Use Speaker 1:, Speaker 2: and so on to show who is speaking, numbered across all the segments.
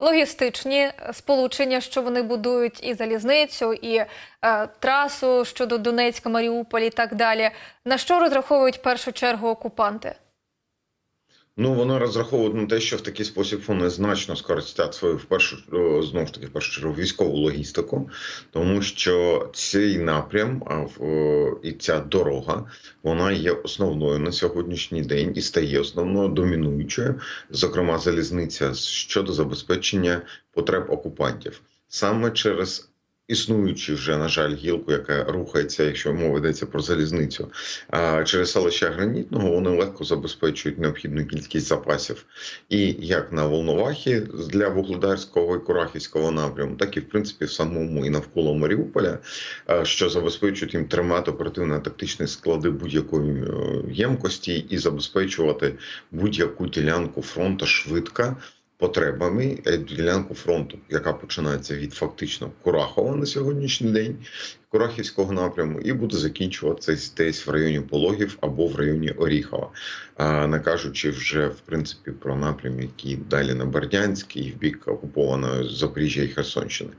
Speaker 1: логістичні сполучення, що вони будують, і залізницю, і е, трасу щодо Донецька, Маріуполь і так далі. На що розраховують в першу чергу окупанти?
Speaker 2: Ну, вони розраховують на те, що в такий спосіб вони значно скористять свою в першу о, знову ж таки в першу чергу військову логістику, тому що цей напрям і ця дорога вона є основною на сьогоднішній день і стає основною домінуючою, зокрема залізниця щодо забезпечення потреб окупантів саме через. Існуючу вже на жаль гілку, яка рухається, якщо мова йдеться про залізницю, а через селище Гранітного вони легко забезпечують необхідну кількість запасів і як на Волновахі для Вугледарського і Курахівського напряму, так і в принципі в самому і навколо Маріуполя, що забезпечують їм тримати оперативно-тактичні склади будь-якої е, ємкості і забезпечувати будь-яку ділянку фронту швидко. Потребами е, ділянку фронту, яка починається від фактично Курахова на сьогоднішній день, Курахівського напряму, і буде закінчуватися десь в районі Пологів або в районі Оріхова, не кажучи вже в принципі про напрям, які далі на Бердянськ і в бік окупованої Запоріжжя і Херсонщини.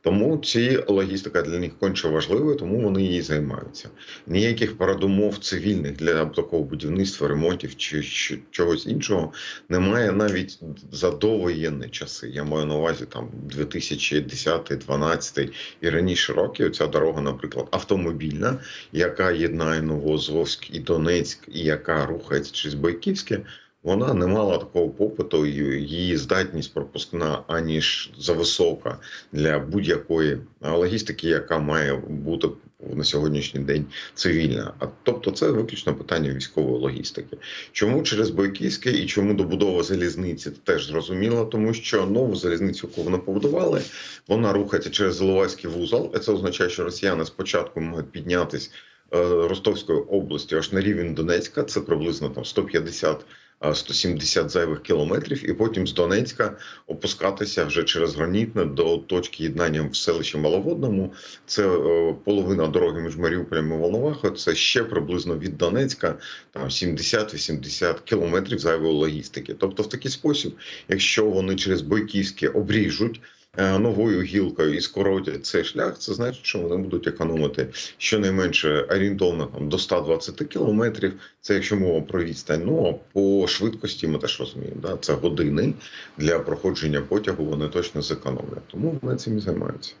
Speaker 2: Тому ці логістика для них конче важлива, тому вони її займаються. Ніяких передумов цивільних для такого будівництва, ремонтів чи чогось іншого немає навіть за довоєнні часи. Я маю на увазі там 2010, 2012 і раніше роки. Ця дорога, наприклад, автомобільна, яка єднає Новозвозк і Донецьк, і яка рухається через Байківське. Вона не мала такого попиту, її здатність пропускна аніж зависока для будь-якої логістики, яка має бути на сьогоднішній день цивільна. А тобто, це виключно питання військової логістики. Чому через Бойківське і чому добудова залізниці теж зрозуміло, тому що нову залізницю, яку вони побудували, вона рухається через Іловайський вузол. Це означає, що росіяни спочатку можуть піднятись е, Ростовської області аж на рівень Донецька. Це приблизно там 150 а, 170 зайвих кілометрів, і потім з Донецька опускатися вже через гранітне до точки єднання в селищі Маловодному. Це е, половина дороги між Маріуполем і Волновахою. Це ще приблизно від Донецька там 70-80 кілометрів зайвої логістики. Тобто, в такий спосіб, якщо вони через Бойківське обріжуть. Е, Новою гілкою і скоротять цей шлях, це значить, що вони будуть економити щонайменше орієнтовно там до 120 кілометрів. Це якщо мова про відстань. Ну а по швидкості ми теж розуміємо. Да? Це години для проходження потягу. Вони точно зекономлять. Тому вони цим і займаються.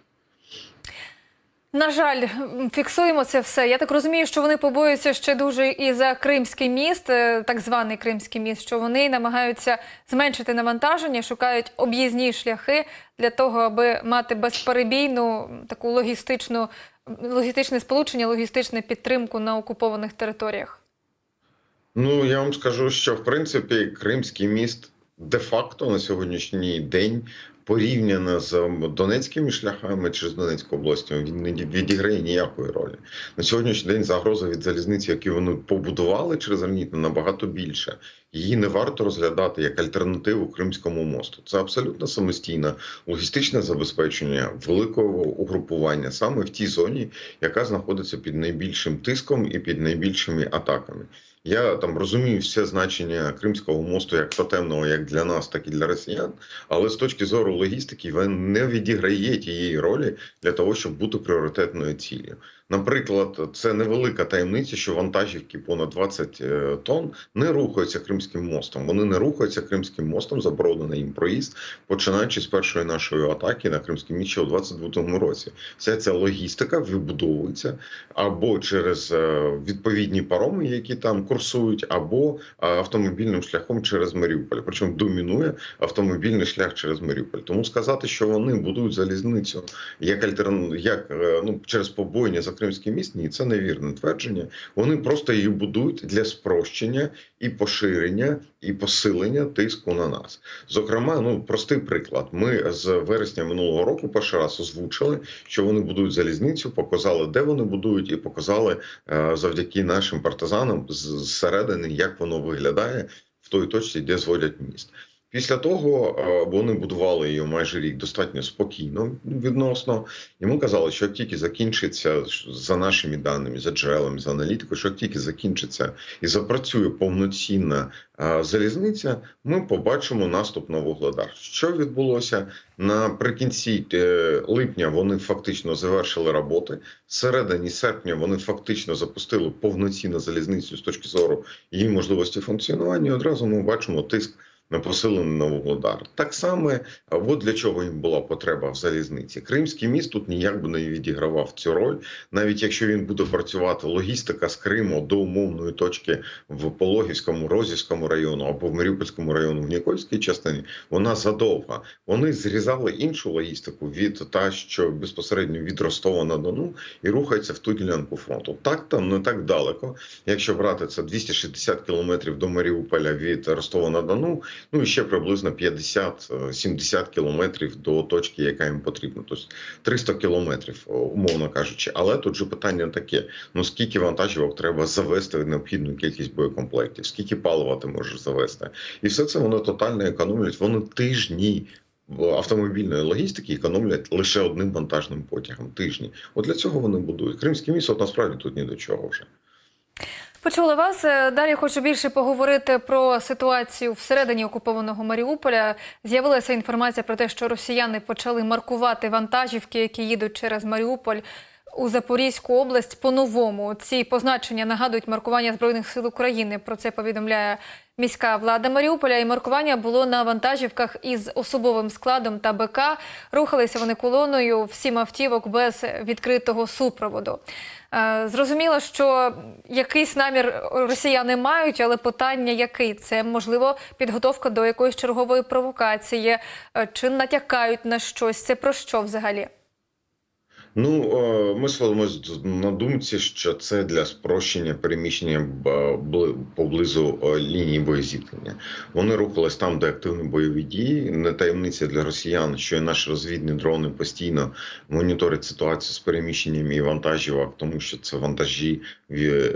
Speaker 1: На жаль, фіксуємо це все. Я так розумію, що вони побоюються ще дуже і за Кримський міст, е, так званий Кримський міст, що вони намагаються зменшити навантаження, шукають об'їзні шляхи для того, аби мати безперебійну таку логістичну логістичне сполучення, логістичну підтримку на окупованих територіях.
Speaker 2: Ну я вам скажу, що в принципі Кримський міст де-факто на сьогоднішній день порівняно з донецькими шляхами через Донецьку область, він не відіграє ніякої ролі. На сьогоднішній день загроза від залізниці, які вони побудували через Гранітне, набагато більше. Її не варто розглядати як альтернативу Кримському мосту. Це абсолютно самостійне логістичне забезпечення великого угрупування саме в тій зоні, яка знаходиться під найбільшим тиском і під найбільшими атаками. Я там розумію все значення Кримського мосту як тотемного, як для нас, так і для росіян. Але з точки зору логістики він не відіграє тієї ролі для того, щоб бути пріоритетною ціллю. Наприклад, це невелика таємниця, що вантажівки понад 20 е, тонн не рухаються Кримським мостом. Вони не рухаються Кримським мостом, заборонений їм проїзд, починаючи з першої нашої атаки на Кримське міст ще у 22-му році. Вся ця логістика вибудовується або через е, відповідні пароми, які там курсують, або е, автомобільним шляхом через Маріуполь. Причому домінує автомобільний шлях через Маріуполь. Тому сказати, що вони будують залізницю як альтерн... як ну через побоєння за Кримський міст, ні, це невірне твердження. Вони просто її будують для спрощення і поширення і посилення тиску на нас. Зокрема, ну простий приклад. Ми з вересня минулого року перший раз озвучили, що вони будують залізницю, показали, де вони будують, і показали е, завдяки нашим партизанам зсередини, як воно виглядає в той точці, де зводять міст. Після того е, вони будували її майже рік достатньо спокійно відносно. Йому казали, що як тільки закінчиться за нашими даними, за джерелами, за аналітикою, що як тільки закінчиться і запрацює повноцінна е, залізниця, ми побачимо наступ на Вугледар. Що відбулося наприкінці е, липня? Вони фактично завершили роботи. Всередині серпня вони фактично запустили повноцінну залізницю з точки зору її можливості функціонування. Одразу ми бачимо тиск на посилений на Вугледар. Так само, от для чого їм була потреба в залізниці. Кримський міст тут ніяк би не відігравав цю роль, навіть якщо він буде працювати логістика з Криму до умовної точки в Пологівському, Розівському району або в Маріупольському району в Нікольській частині, вона задовга. Вони зрізали іншу логістику від та, що безпосередньо від Ростова на Дону, і рухаються в ту ділянку фронту. Так там не так далеко. Якщо брати це 260 кілометрів до Маріуполя від Ростова на Дону, ну і ще приблизно 50-70 кілометрів до точки, яка їм потрібна. Тобто 300 кілометрів, умовно кажучи. Але тут же питання таке: ну скільки вантажівок треба завести необхідну кількість боєкомплектів, скільки палива ти можеш завести, і все це вони тотально економлять. Вони тижні. Автомобільної логістики економлять лише одним вантажним потягом тижні. От для цього вони будують. Кримське місто насправді тут ні до чого вже.
Speaker 1: Почула вас. Е, Далі хочу більше поговорити про ситуацію всередині окупованого Маріуполя. З'явилася інформація про те, що росіяни почали маркувати вантажівки, які їдуть через Маріуполь у Запорізьку область по-новому. Ці позначення нагадують маркування Збройних сил України. Про це повідомляє міська влада Маріуполя. І маркування було на вантажівках із особовим складом та БК. Рухалися вони колоною всім автівок без відкритого супроводу. Е, Зрозуміло, що якийсь намір росіяни мають, але питання який? Це можливо підготовка до якоїсь чергової провокації, е, чи натякають на щось? Це про що взагалі?
Speaker 2: Ну, е, ми сходимось на думці, що це для спрощення переміщення б- поблизу е, лінії боєзіткнення. Вони рухались там, де активні бойові дії. Не таємниця для росіян, що і наші розвідні дрони постійно моніторять ситуацію з переміщенням і вантажівок, тому що це вантажі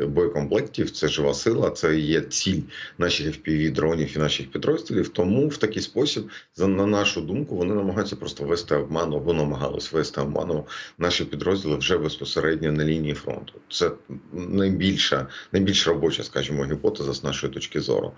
Speaker 2: боєкомплектів, це жива сила, це є ціль наших fpv дронів і наших підрозділів. Тому в такий спосіб, на нашу думку, вони намагаються просто вести обману або намагались вести обману наші підрозділи вже безпосередньо на лінії фронту. Це найбільша, найбільш робоча, скажімо, гіпотеза з нашої точки зору.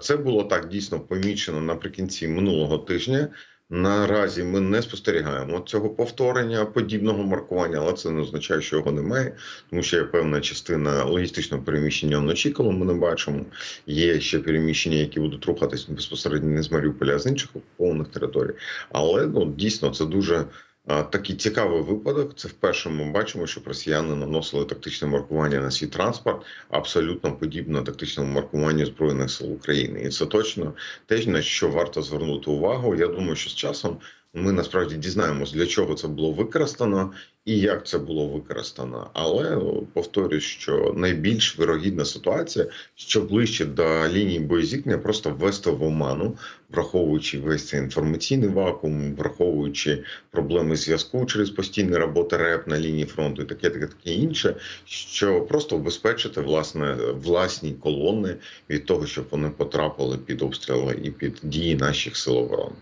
Speaker 2: Це було так дійсно помічено наприкінці минулого тижня. Наразі ми не спостерігаємо цього повторення подібного маркування, але це не означає, що його немає, тому що є певна частина логістичного переміщення вночі, коли ми не бачимо. Є ще переміщення, які будуть рухатись безпосередньо не з Маріуполя, а з інших окупованих територій. Але ну дійсно це дуже Такий цікавий випадок. Це вперше ми бачимо, що росіяни наносили тактичне маркування на свій транспорт, абсолютно подібно тактичному маркуванню збройних сил України, і це точно те, на що варто звернути увагу. Я думаю, що з часом ми насправді дізнаємось, для чого це було використано і як це було використано. Але повторюю, що найбільш вирогідна ситуація, що ближче до лінії боєзіткнення, просто ввести в оману, враховуючи весь цей інформаційний вакуум, враховуючи проблеми зв'язку через постійні роботи РЕП на лінії фронту, і таке, таке, таке інше, що просто убезпечити власне власні колони від того, щоб вони потрапили під обстріли і під дії наших сил оборони.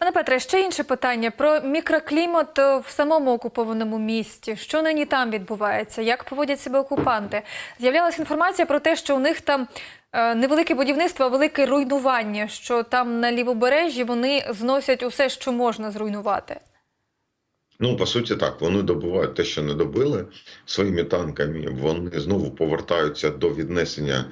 Speaker 1: Пане Петре, ще інше питання про мікроклімат в самому окупованому місті. Що нині там відбувається? Як поводять себе окупанти? З'являлася інформація про те, що у них там е, невелике будівництво, а велике руйнування. Що там на лівобережжі вони зносять усе, що можна зруйнувати.
Speaker 2: Ну, по суті, так, вони добувають те, що не добили своїми танками. Вони знову повертаються до віднесення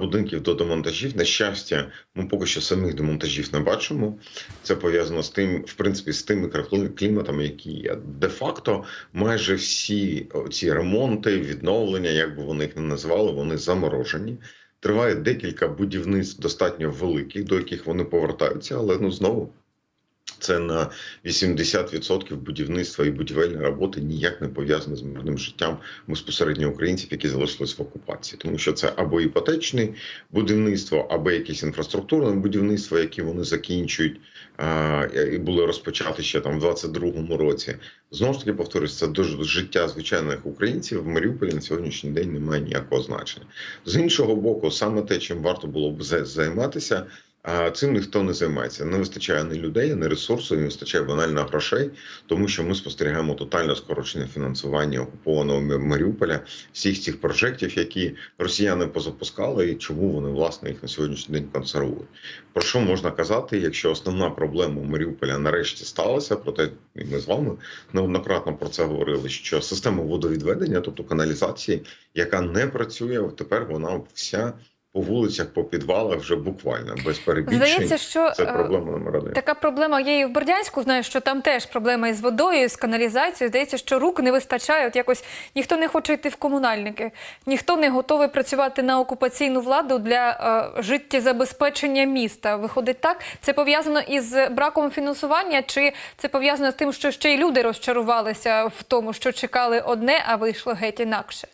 Speaker 2: будинків до демонтажів. На щастя, ми поки що самих демонтажів не бачимо. Це пов'язано з тим, в принципі, з тим мікрокліматом, які є. Де-факто, майже всі ці ремонти, відновлення, як би вони їх не назвали, вони заморожені. Триває декілька будівництв достатньо великих, до яких вони повертаються, але ну знову. Це на 80% будівництва і будівельні роботи ніяк не пов'язані з мирним життям безпосередньо українців, які залишились в окупації, тому що це або іпотечне будівництво, або якесь інфраструктурне будівництво, яке вони закінчують а, і були розпочати ще там в 22-му році. Знову ж таки повторюсь, це дуже життя звичайних українців в Маріуполі на сьогоднішній день немає ніякого значення. З іншого боку, саме те, чим варто було б займатися А цим ніхто не займається. Не вистачає ні людей, ні ресурсу, не вистачає банально грошей, тому що ми спостерігаємо тотальне скорочення фінансування окупованого Маріуполя, всіх цих прожектів, які росіяни позапускали, і чому вони власне їх на сьогоднішній день консервують. Про що можна казати, якщо основна проблема Маріуполя нарешті сталася? Проте ми з вами неоднократно про це говорили. Що система водовідведення, тобто каналізації, яка не працює, тепер вона вся по вулицях, по підвалах вже буквально без перебільшень.
Speaker 1: Здається, що
Speaker 2: Це
Speaker 1: е,
Speaker 2: проблема номер один.
Speaker 1: така проблема є і в Бердянську. Знаю, що там теж проблема із водою, з каналізацією. Здається, що рук не вистачає. От якось ніхто не хоче йти в комунальники, ніхто не готовий працювати на окупаційну владу для е, життєзабезпечення міста. Виходить так. Це пов'язано із браком фінансування, чи це пов'язано з тим, що ще й люди розчарувалися в тому, що чекали одне, а вийшло геть інакше.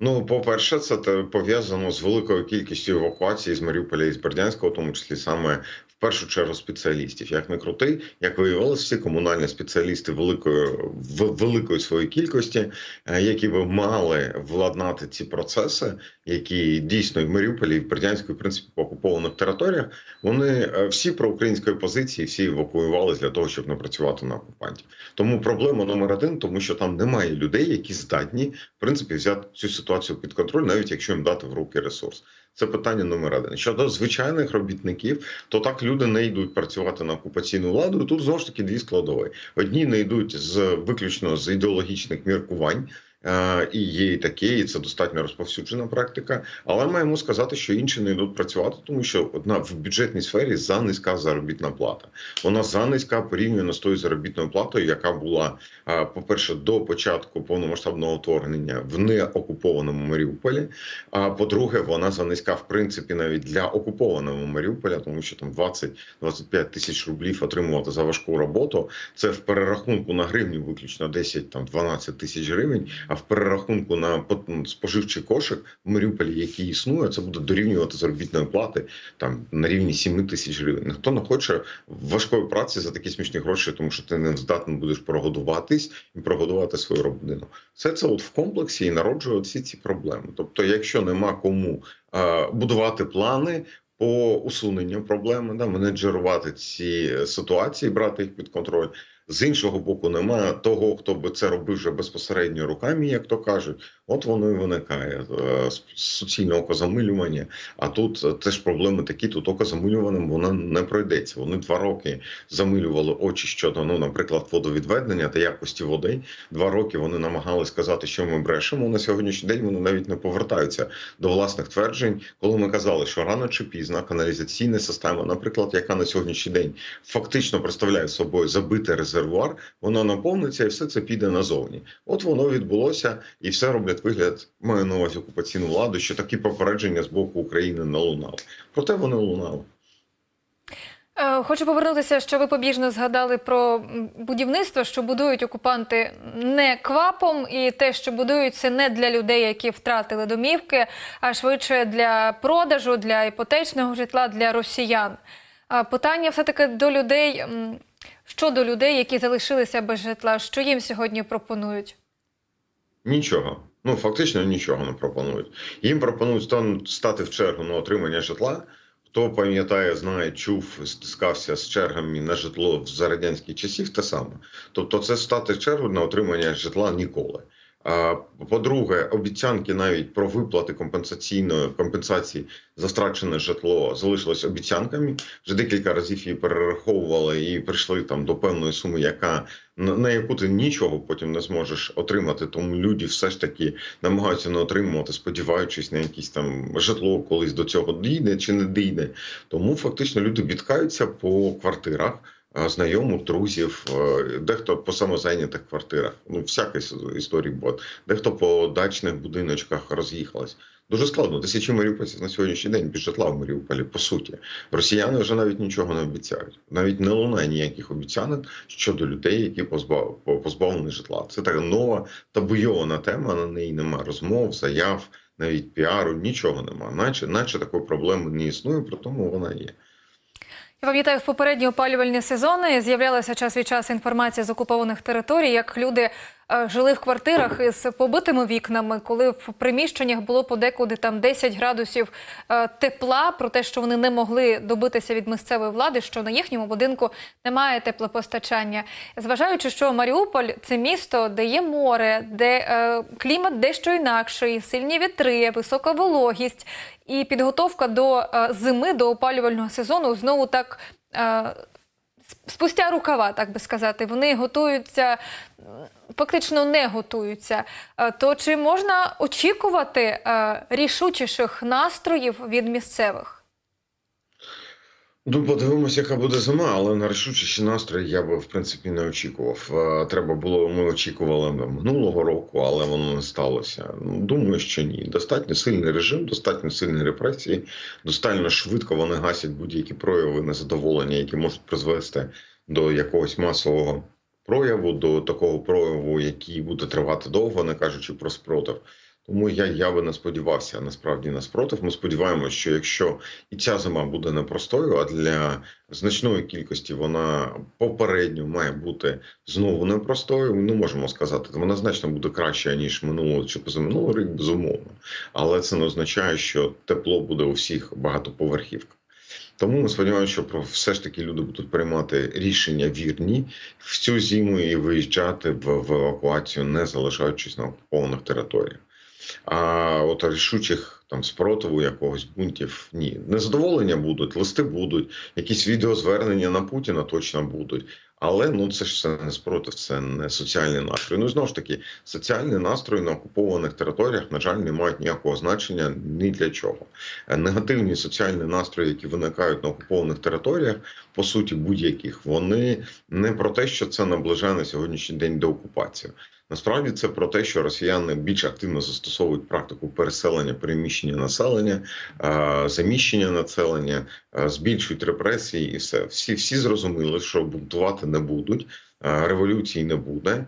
Speaker 2: Ну, по-перше, це пов'язано з великою кількістю евакуації з Маріуполя і з Бердянська, у тому числі саме першу чергу спеціалістів. Як не крути, як виявилось, всі комунальні спеціалісти великої в великої своєї кількості, е, які би мали владнати ці процеси, які дійсно і в Маріуполі, і в Бердянську, і в принципі по окупованих територіях, вони е, всі проукраїнської позиції, всі евакуювалися для того, щоб не працювати на окупантів. Тому проблема номер один, тому що там немає людей, які здатні в принципі взяти цю ситуацію під контроль, навіть якщо їм дати в руки ресурс. Це питання номер один. Щодо звичайних робітників, то так люди не йдуть працювати на окупаційну владу. Тут знову ж таки дві складові: одні не йдуть з виключно з ідеологічних міркувань. Е, І є і таке, і це достатньо розповсюджена практика. Але маємо сказати, що інші не йдуть працювати, тому що одна в бюджетній сфері за низька заробітна плата. Вона за низька порівняно з тою заробітною платою, яка була е, по-перше, до початку повномасштабного вторгнення в неокупованому Маріуполі. А по-друге, вона за низька в принципі навіть для окупованого Маріуполя, тому що там 20-25 тисяч рублів отримувати за важку роботу. Це в перерахунку на гривню виключно 10 там 12 тисяч гривень. А в перерахунку на пот- споживчий кошик в Маріуполі, який існує, це буде дорівнювати заробітної плати там на рівні 7 тисяч гривень. Ніхто не хоче важкої праці за такі смішні гроші, тому що ти не здатний будеш прогодуватись і прогодувати свою родину. Все це от в комплексі і народжує всі ці проблеми. Тобто, якщо нема кому е, будувати плани. По усуненню проблеми, да, менеджерувати ці ситуації, брати їх під контроль. З іншого боку, немає того, хто би це робив вже безпосередньо руками, як то кажуть. От воно і виникає е, суцільне окозамилювання. А тут теж проблеми такі: тут окозамилюваним воно не пройдеться. Вони два роки замилювали очі щодо, ну, наприклад, водовідведення та якості води. Два роки вони намагалися сказати, що ми брешемо. На сьогоднішній день вони навіть не повертаються до власних тверджень, коли ми казали, що рано чи пізно каналізаційна система, наприклад, яка на сьогоднішній день фактично представляє собою забитий резервуар, воно наповниться і все це піде назовні. От воно відбулося, і все роблять вигляд, маю на увазі окупаційну владу, що такі попередження з боку України не лунали. Проте вони лунали.
Speaker 1: Е, Хочу повернутися, що ви побіжно згадали про будівництво, що будують окупанти не квапом, і те, що будують, це не для людей, які втратили домівки, а швидше для продажу, для іпотечного житла, для росіян. Питання все-таки до людей, м, що до людей, які залишилися без житла, що їм сьогодні пропонують?
Speaker 2: Нічого. Ну фактично нічого не пропонують. Їм пропонують стати в чергу на отримання житла. Хто пам'ятає, знає, чув, стискався з чергами на житло за радянських часів, те саме. Тобто, це стати в чергу на отримання житла ніколи. По-друге, обіцянки навіть про виплати компенсаційної компенсації за втрачене житло залишились обіцянками. Вже декілька разів її перераховували і прийшли там до певної суми, яка на, яку ти нічого потім не зможеш отримати. Тому люди все ж таки намагаються не отримувати, сподіваючись на якесь там житло, колись до цього дійде чи не дійде. Тому фактично люди бідкаються по квартирах. А, Знайомих, друзів, е, дехто по самозайнятих квартирах, ну всякі с- історії було. Дехто по дачних будиночках роз'їхалась. Дуже складно. Тисячі маріупольців на сьогоднішній день без житла в Маріуполі, по суті. Росіяни вже навіть нічого не обіцяють. Навіть не лунає ніяких обіцянок щодо людей, які позбав, позбавлені житла. Це така нова табуйована тема. На неї немає розмов, заяв, навіть піару, нічого немає. Наче, наче такої проблеми не існує, при тому вона є.
Speaker 1: Я пам'ятаю, в попередні опалювальні сезони з'являлася час від часу інформація з окупованих територій, як люди жили в квартирах із побитими вікнами, коли в приміщеннях було подекуди там 10 градусів е, тепла, про те, що вони не могли добитися від місцевої влади, що на їхньому будинку немає теплопостачання. Зважаючи, що Маріуполь це місто, де є море, де е, клімат дещо інакший, сильні вітри, висока вологість і підготовка до е, зими, до опалювального сезону знову так. е, Спустя рукава, так би сказати, вони готуються, фактично не готуються. Е, То чи можна очікувати е, рішучіших настроїв від місцевих?
Speaker 2: Ну, подивимось, яка буде зима, але на рішучіші настрої я би в принципі не очікував. Е, Треба було, ми очікували ну, минулого року, але воно не сталося. Ну, думаю, що ні. Достатньо сильний режим, достатньо сильні репресії, достатньо швидко вони гасять будь-які прояви незадоволення, які можуть призвести до якогось масового прояву, до такого прояву, який буде тривати довго, не кажучи про спротив. Тому я, я би не сподівався насправді на спротив. Ми сподіваємося, що якщо і ця зима буде непростою, а для значної кількості вона попередньо має бути знову непростою. Ми не можемо сказати, вона значно буде краще ніж минулого чи позаминулого рік, безумовно. Але це не означає, що тепло буде у всіх багатоповерхівках. Тому ми сподіваємося, що про все ж таки люди будуть приймати рішення вірні в цю зиму і виїжджати в, евакуацію, не залишаючись на окупованих територіях. А от рішучих там спротиву якогось бунтів ні. Незадоволення будуть, листи будуть, якісь відеозвернення на Путіна точно будуть. Але ну це ж все не спротив, це не соціальний настрій. Ну знову ж таки, соціальний настрій на окупованих територіях, на жаль, не мають ніякого значення ні для чого. Е, Негативні соціальні настрої, які виникають на окупованих територіях, по суті, будь-яких, вони не про те, що це наближає на сьогоднішній день до окупації. Насправді це про те, що росіяни більш активно застосовують практику переселення, переміщення населення, е, заміщення населення, е, збільшують репресії, і все. Всі всі зрозуміли, що бунтувати не будуть, е, революції не буде.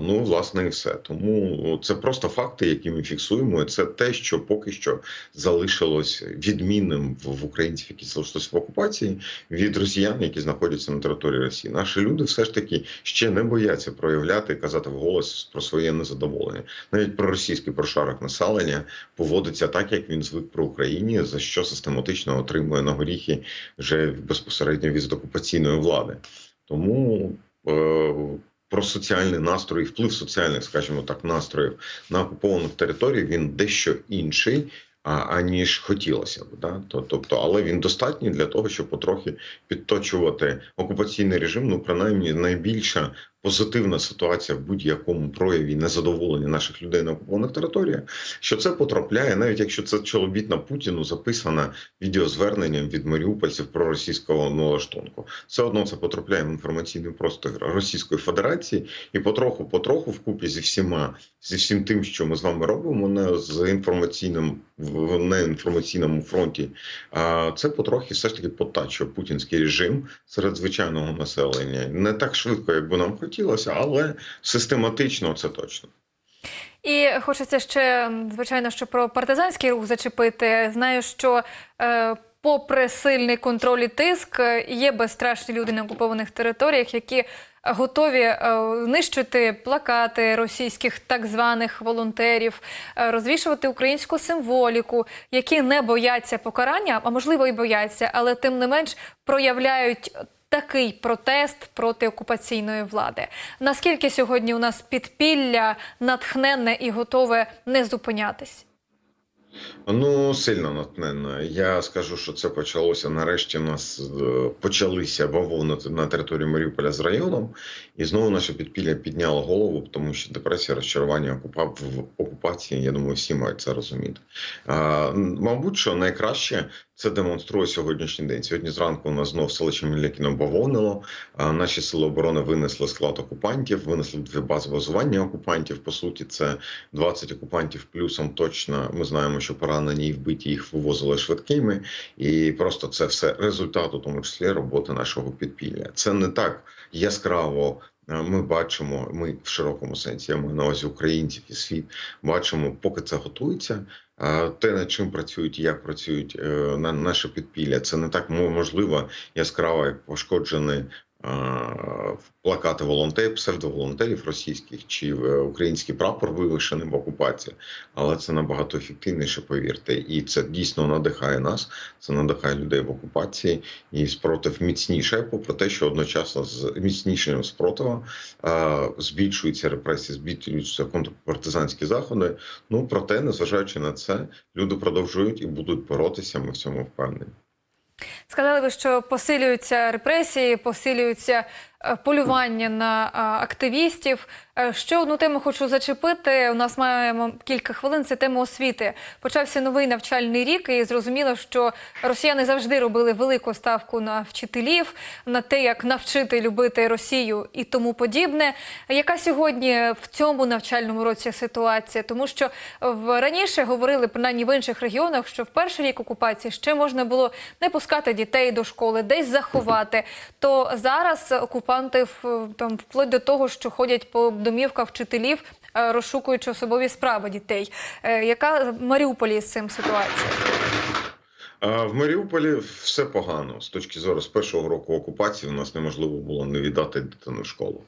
Speaker 2: Ну, власне, і все. Тому це просто факти, які ми фіксуємо. і Це те, що поки що залишилось відмінним в українців, які залишились в окупації, від росіян, які знаходяться на території Росії. Наші люди все ж таки ще не бояться проявляти казати вголос про своє незадоволення. Навіть про російський прошарок населення поводиться так, як він звик про Україні, за що систематично отримує на горіхи вже безпосередньо від окупаційної влади. Тому. Про соціальний настрій, вплив соціальних, скажімо так, настроїв на окупованих територіях він дещо інший, а, аніж хотілося б. Да? То- Тобто, але він достатній для того, щоб потрохи підточувати окупаційний режим. Ну, принаймні, найбільша позитивна ситуація в будь-якому прояві незадоволення наших людей на окупованих територіях, що це потрапляє, навіть якщо це чоловітна Путіну записана відеозверненням від маріупольців про російського налаштунку. Все одно це потрапляє в інформаційний простір Російської Федерації, і потроху, потроху, вкупі зі всіма, зі всім тим, що ми з вами робимо, не з інформаційним в неінформаційному фронті, а це потрохи все ж таки потачує путінський режим серед звичайного населення. Не так швидко, як би нам хотілося, але систематично це точно.
Speaker 1: І хочеться ще, звичайно, що про партизанський рух зачепити. Знаю, що е, попри сильний контроль і тиск, є безстрашні люди на окупованих територіях, які готові е, нищити плакати російських так званих волонтерів, е, розвішувати українську символіку, які не бояться покарання, а можливо і бояться, але тим не менш проявляють такий протест проти окупаційної влади. Наскільки сьогодні у нас підпілля натхненне і готове не зупинятись?
Speaker 2: Ну, сильно натхненно. Я скажу, що це почалося нарешті. У нас е, почалися бавовни на території Маріуполя з районом, і знову наше підпілля підняло голову, тому що депресія, розчарування окупа... в окупації. Я думаю, всі мають це розуміти. А, мабуть, що найкраще це демонструє сьогоднішній день. Сьогодні зранку у нас знов селище Мілякіно бавовнило. Наші сили оборони винесли склад окупантів, винесли дві бази базування окупантів. По суті, це 20 окупантів плюсом. Точно ми знаємо, що поранені і вбиті їх вивозили швидкими, і просто це все результат, у тому числі роботи нашого підпілля. Це не так яскраво. Ми бачимо, ми в широкому сенсі, я маю на увазі українців і світ бачимо, поки це готується. Те, над чим працюють і як працюють е, на наше підпілля, це не так мо- можливо яскраво, як пошкоджений плакати волонтерів, псевдоволонтерів російських чи е, український прапор вивішений в окупації, але це набагато ефективніше, повірте, і це дійсно надихає нас. Це надихає людей в окупації і спротив міцніше, попри те, що одночасно з міцнішим спротивом е, збільшуються репресії, збільшуються контрпартизанські заходи. Ну проте, незважаючи на це, люди продовжують і будуть боротися. Ми в цьому впевнені.
Speaker 1: Сказали ви, що посилюються репресії, посилюються полювання на е, активістів. Е, Ще одну тему хочу зачепити. У нас маємо кілька хвилин. Це тема освіти. Почався новий навчальний рік, і зрозуміло, що росіяни завжди робили велику ставку на вчителів, на те, як навчити любити Росію і тому подібне. Яка сьогодні в цьому навчальному році ситуація? Тому що в раніше говорили принаймні в інших регіонах, що в перший рік окупації ще можна було не пускати дітей до школи, десь заховати. То зараз окупанти там вплоть до того, що ходять по домівках вчителів, е, розшукуючи особові справи дітей. Е, Яка в Маріуполі з цим ситуація?
Speaker 2: В Маріуполі все погано з точки зору з першого року окупації. У нас неможливо було не віддати дитину в школу.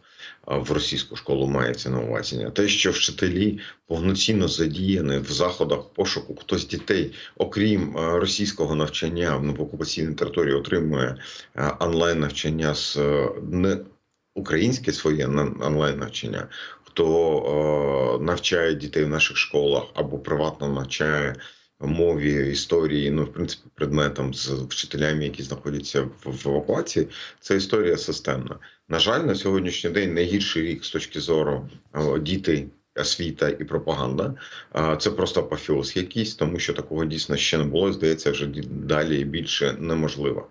Speaker 2: В російську школу мається на увазі. Те, що вчителі повноцінно задіяні в заходах пошуку, хто з дітей, окрім російського навчання на окупаційній території, отримує онлайн навчання з не українське своє онлайн навчання. Хто навчає дітей в наших школах або приватно навчає мові, історії, ну в принципі, предметам з вчителями, які знаходяться в, евакуації, це історія системна. На жаль, на сьогоднішній день найгірший рік з точки зору е, дітей. Освіта і пропаганда це просто апофеоз якийсь, тому що такого дійсно ще не було. Здається, вже далі і більше неможливо.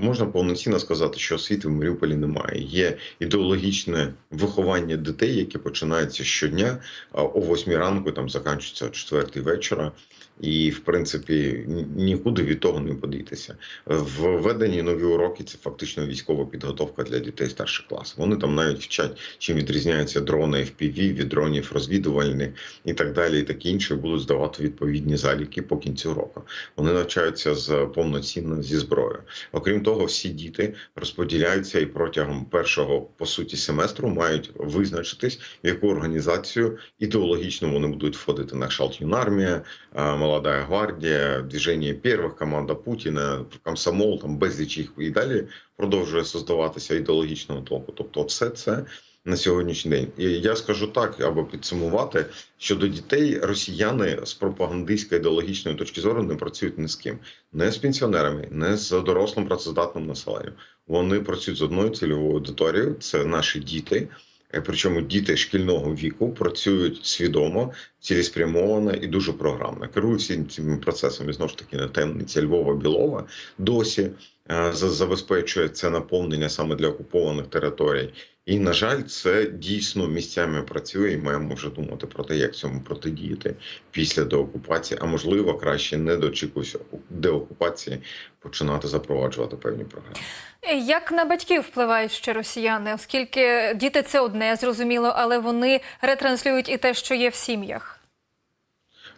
Speaker 2: Можна повноцінно сказати, що освіти в Маріуполі немає. Є ідеологічне виховання дітей, яке починається щодня о 8 ранку, там закінчується о 4 вечора. І, в принципі, нікуди від того не подітися. Введені нові уроки це фактично військова підготовка для дітей старших класів. Вони там навіть вчать, чим відрізняються дрони FPV від дронів розвідувальних і так далі, і таке інше будуть здавати відповідні заліки по кінцю року. Вони навчаються з повноцінно зі зброєю. Окрім того, всі діти розподіляються і протягом першого по суті семестру мають визначитись, в яку організацію ідеологічно вони будуть входити на кшталт юнармія, а, молодая гвардія, движення первих, команда Путіна, комсомол, там безліч їх і далі продовжує создаватися ідеологічного толку. Тобто, все це. На сьогоднішній день і я скажу так, або підсумувати, що до дітей росіяни з пропагандистської ідеологічної точки зору не працюють ні з ким, не з пенсіонерами, не з дорослим працездатним населенням. Вони працюють з одною цільовою аудиторією. Це наші діти. Е, Причому діти шкільного віку працюють свідомо, цілеспрямовано і дуже програмно. Керують всім цими процесами знову ж таки на темниця Львова Білова досі е, забезпечує це наповнення саме для окупованих територій. І на жаль, це дійсно місцями працює. і Маємо вже думати про те, як цьому протидіяти після деокупації, а можливо, краще не дочікуюся деокупації, починати запроваджувати певні програми.
Speaker 1: Як на батьків впливають ще росіяни, оскільки діти це одне, зрозуміло, але вони ретранслюють і те, що є в сім'ях.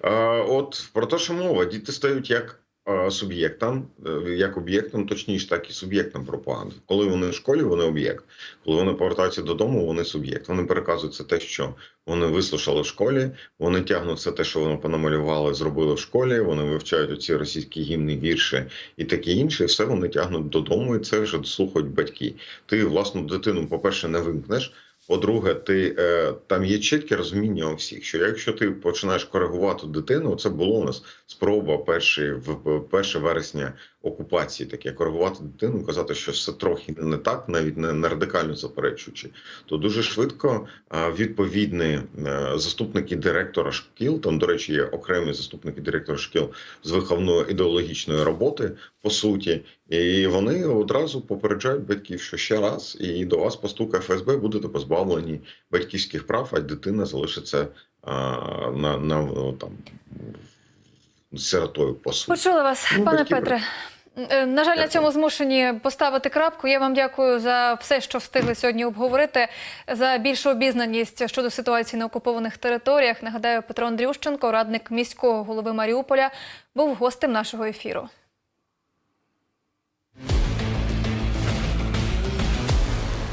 Speaker 2: Е, От про те, що мова, діти стають як е, суб'єктом, е, як об'єктом, точніше, так і суб'єктом пропаганди. Коли вони в школі, вони об'єкт. Коли вони повертаються додому, вони суб'єкт. Вони переказують це те, що вони вислушали в школі. Вони тягнуть все те, що вони понамалювали, зробили в школі. Вони вивчають оці російські гімни, вірші і таке інше. І все вони тягнуть додому, і це вже слухають батьки. Ти власну дитину, по-перше, не вимкнеш. По-друге, ти е, там є чітке розуміння у всіх, що якщо ти починаєш коригувати дитину, це було у нас спроба перші в в 1 вересня окупації, таке коригувати дитину, казати, що все трохи не так, навіть не, не радикально заперечуючи, то дуже швидко відповідні е, заступники директора шкіл, там, до речі, є окремі заступники директора шкіл з виховної ідеологічної роботи, по суті, і вони одразу попереджають батьків, що ще раз і до вас постукає ФСБ, будете позбавлені батьківських прав, а дитина залишиться а, на, на там сиротою по суті.
Speaker 1: Почули вас,
Speaker 2: Ну,
Speaker 1: пане Петре. Е, На жаль, на цьому змушені поставити крапку. Я вам дякую за все, що встигли сьогодні обговорити, за більшу обізнаність щодо ситуації на окупованих територіях. Нагадаю, Петро Андрющенко, радник міського голови Маріуполя, був гостем нашого ефіру.